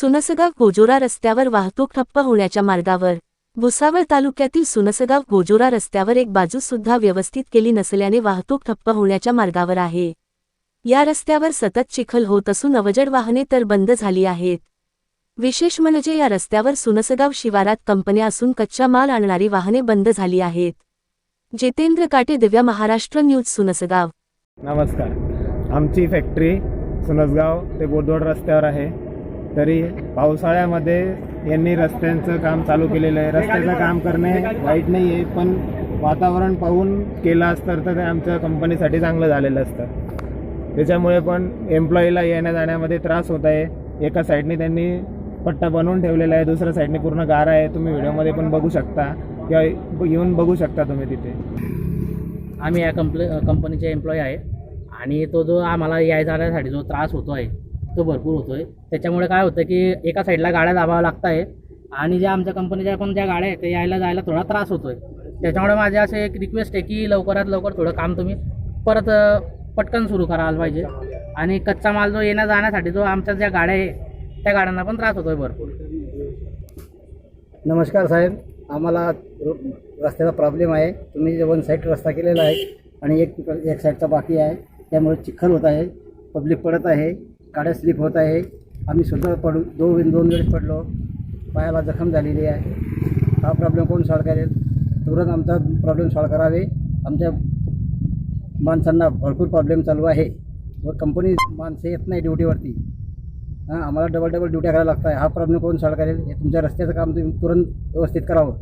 सुनसगाव गोजोरा रस्त्यावर वाहतूक ठप्प होण्याच्या मार्गावर. भुसावळ तालुक्यातील सुनसगाव गोजोरा रस्त्यावर एक बाजू सुद्धा व्यवस्थित केली नसल्याने वाहतूक ठप्प होण्याच्या मार्गावर आहे. या रस्त्यावर सतत चिखल होत असून अवजड वाहने तर बंद झाली आहेत. विशेष म्हणजे या रस्त्यावर सुनसगाव शिवारात कंपन्या असून कच्चा माल आणणारी वाहने बंद झाली आहेत. जितेंद्र काटे दिव्या महाराष्ट्र न्यूज सुनसगाव. नमस्कार. आमची फॅक्टरी सुनसगाव ते गोदोड रस्त्यावर आहे. तरी पावसाळ्यामध्ये यांनी रस्त्यांचं काम चालू केलेलं आहे. रस्त्याचं काम करणे वाईट नाही आहे पण वातावरण पाहून केलं असतं तर ते आमच्या कंपनीसाठी चांगलं झालेलं असतं. त्याच्यामुळे पण एम्प्लॉईला येण्या जाण्यामध्ये त्रास होत आहे. एका साईडने त्यांनी पट्टा बनवून ठेवलेला आहे दुसऱ्या साईडने पूर्ण गारा आहे. तुम्ही व्हिडिओमध्ये पण बघू शकता किंवा येऊन बघू शकता तुम्ही तिथे. आम्ही या कंपनी कंपनीचे एम्प्लॉई आहे आणि तो जो आम्हाला याय जाण्यासाठी जो त्रास होतो आहे तो भरपूर होतो आहे त्याच्यामुळे काय होतं की एका साईडला गाड्या दाबाव्या लागत आहे आणि ज्या आमच्या कंपनीच्या पण ज्या गाड्या आहेत ते यायला जायला थोडा त्रास होतो आहे त्याच्यामुळे माझे असे एक रिक्वेस्ट आहे की लवकरात लवकर थोडं काम तुम्ही परत पटकन सुरू करायला पाहिजे. आणि कच्चा माल जो येण्या जाण्यासाठी जो आमच्या ज्या गाड्या आहे त्या गाड्यांना पण त्रास होतो आहे भरपूर. नमस्कार साहेब. आम्हाला रो- रस्त्याचा प्रॉब्लेम आहे. तुम्ही जे वन साईड रस्ता केलेला आहे आणि एक एक साईडचा बाकी आहे. त्यामुळे चिखल होत आहे. पब्लिक पडत आहे. गाड्या स्लिप होत आहे. आम्ही सुद्धा पडू दोन दोन वेळेस पडलो. पायाला जखम झालेली आहे. हा प्रॉब्लेम कोण सॉल्व करेल? तुरंत आमचा प्रॉब्लेम सॉल्व करावे. आमच्या माणसांना भरपूर प्रॉब्लेम चालू आहे. व कंपनी माणसं येत नाही ड्युटीवरती हां आम्हाला डबल डबल ड्युट्या करायला लागत आहे हा प्रॉब्लेम कोण सॉल्व करेल? हे तुमच्या रस्त्याचं काम तुम्ही तुरंत व्यवस्थित करावं.